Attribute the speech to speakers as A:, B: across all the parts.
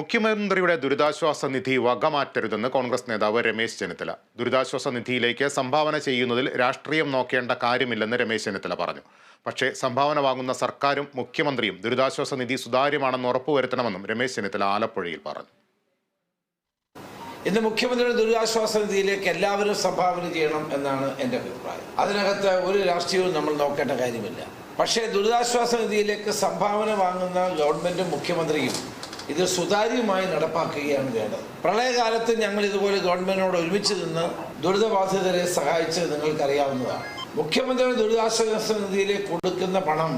A: മുഖ്യമന്ത്രിയുടെ ദുരിതാശ്വാസ നിധി വകമാറ്റരുതെന്ന് കോൺഗ്രസ് നേതാവ് രമേശ് ചെന്നിത്തല. ദുരിതാശ്വാസ നിധിയിലേക്ക് സംഭാവന ചെയ്യുന്നതിൽ രാഷ്ട്രീയം നോക്കേണ്ട കാര്യമില്ലെന്ന് രമേശ് ചെന്നിത്തല പറഞ്ഞു. പക്ഷേ സംഭാവന വാങ്ങുന്ന സർക്കാരും മുഖ്യമന്ത്രിയും ദുരിതാശ്വാസ നിധി സുതാര്യമാണെന്ന് ഉറപ്പുവരുത്തണമെന്നും രമേശ് ചെന്നിത്തല ആലപ്പുഴയിൽ പറഞ്ഞു.
B: ഇന്ന് മുഖ്യമന്ത്രിയുടെ ദുരിതാശ്വാസ നിധിയിലേക്ക് എല്ലാവരും സംഭാവന ചെയ്യണം എന്നാണ് എന്റെ അഭിപ്രായം. അതിനകത്ത് ഒരു രാഷ്ട്രീയവും നമ്മൾ നോക്കേണ്ട കാര്യമില്ല. പക്ഷേ ദുരിതാശ്വാസ നിധിയിലേക്ക് സംഭാവന വാങ്ങുന്ന ഗവൺമെന്റും മുഖ്യമന്ത്രിയും ഇത് സുതാര്യമായി നടപ്പാക്കുകയാണ് വേണ്ടത്. പ്രളയകാലത്ത് ഞങ്ങൾ ഇതുപോലെ ഗവൺമെന്റിനോട് ഒരുമിച്ച് നിന്ന് ദുരിതബാധിതരെ സഹായിച്ചത് നിങ്ങൾക്കറിയാവുന്നതാണ്. മുഖ്യമന്ത്രിയുടെ ദുരിതാശ്വാസ നിധിയിലേക്ക് കൊടുക്കുന്ന പണം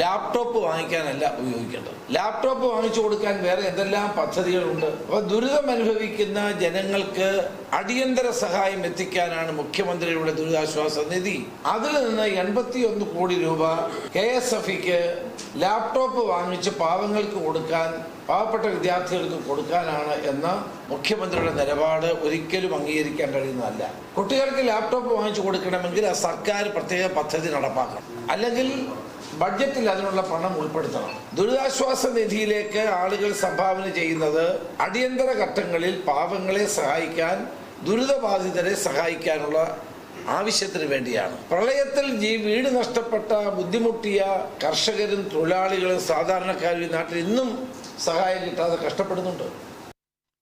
B: ലാപ്ടോപ്പ് വാങ്ങിക്കാനല്ല ഉപയോഗിക്കേണ്ടത്. ലാപ്ടോപ്പ് വാങ്ങിച്ചു കൊടുക്കാൻ വേറെ എന്തെല്ലാം പദ്ധതികളുണ്ട്? അപ്പോൾ ദുരിതം അനുഭവിക്കുന്ന ജനങ്ങൾക്ക് അടിയന്തര സഹായം എത്തിക്കാനാണ് മുഖ്യമന്ത്രിയുടെ ദുരിതാശ്വാസ നിധി. അതിൽ നിന്ന് എൺപത്തി ഒന്ന് കോടി രൂപ കെ എസ് എഫിക്ക് ലാപ്ടോപ്പ് വാങ്ങിച്ച് പാവങ്ങൾക്ക് കൊടുക്കാൻ പാവപ്പെട്ട വിദ്യാർത്ഥികൾക്ക് കൊടുക്കാനാണ് എന്ന മുഖ്യമന്ത്രിയുടെ നിലപാട് ഒരിക്കലും അംഗീകരിക്കാൻ കഴിയുന്നതല്ല. കുട്ടികൾക്ക് ലാപ്ടോപ്പ് വാങ്ങിച്ചു കൊടുക്കണമെങ്കിൽ ആ സർക്കാർ പ്രത്യേക പദ്ധതി നടപ്പാക്കണം. അല്ലെങ്കിൽ ബഡ്ജറ്റിൽ അതിനുള്ള പണം ഉൾപ്പെടുത്തണം. ദുരിതാശ്വാസ നിധിയിലേക്ക് ആളുകൾ സംഭാവന ചെയ്യുന്നത് അടിയന്തര ഘട്ടങ്ങളിൽ പാവങ്ങളെ സഹായിക്കാൻ ദുരിതബാധിതരെ സഹായിക്കാനുള്ള ആവശ്യത്തിന് വേണ്ടിയാണ്. പ്രളയത്തിൽ ജീ വീട് നഷ്ടപ്പെട്ട ബുദ്ധിമുട്ടിയ കർഷകരും തൊഴിലാളികളും സാധാരണക്കാരും ഈ നാട്ടിൽ ഇന്നും സഹായം കിട്ടാതെ കഷ്ടപ്പെടുന്നുണ്ട്.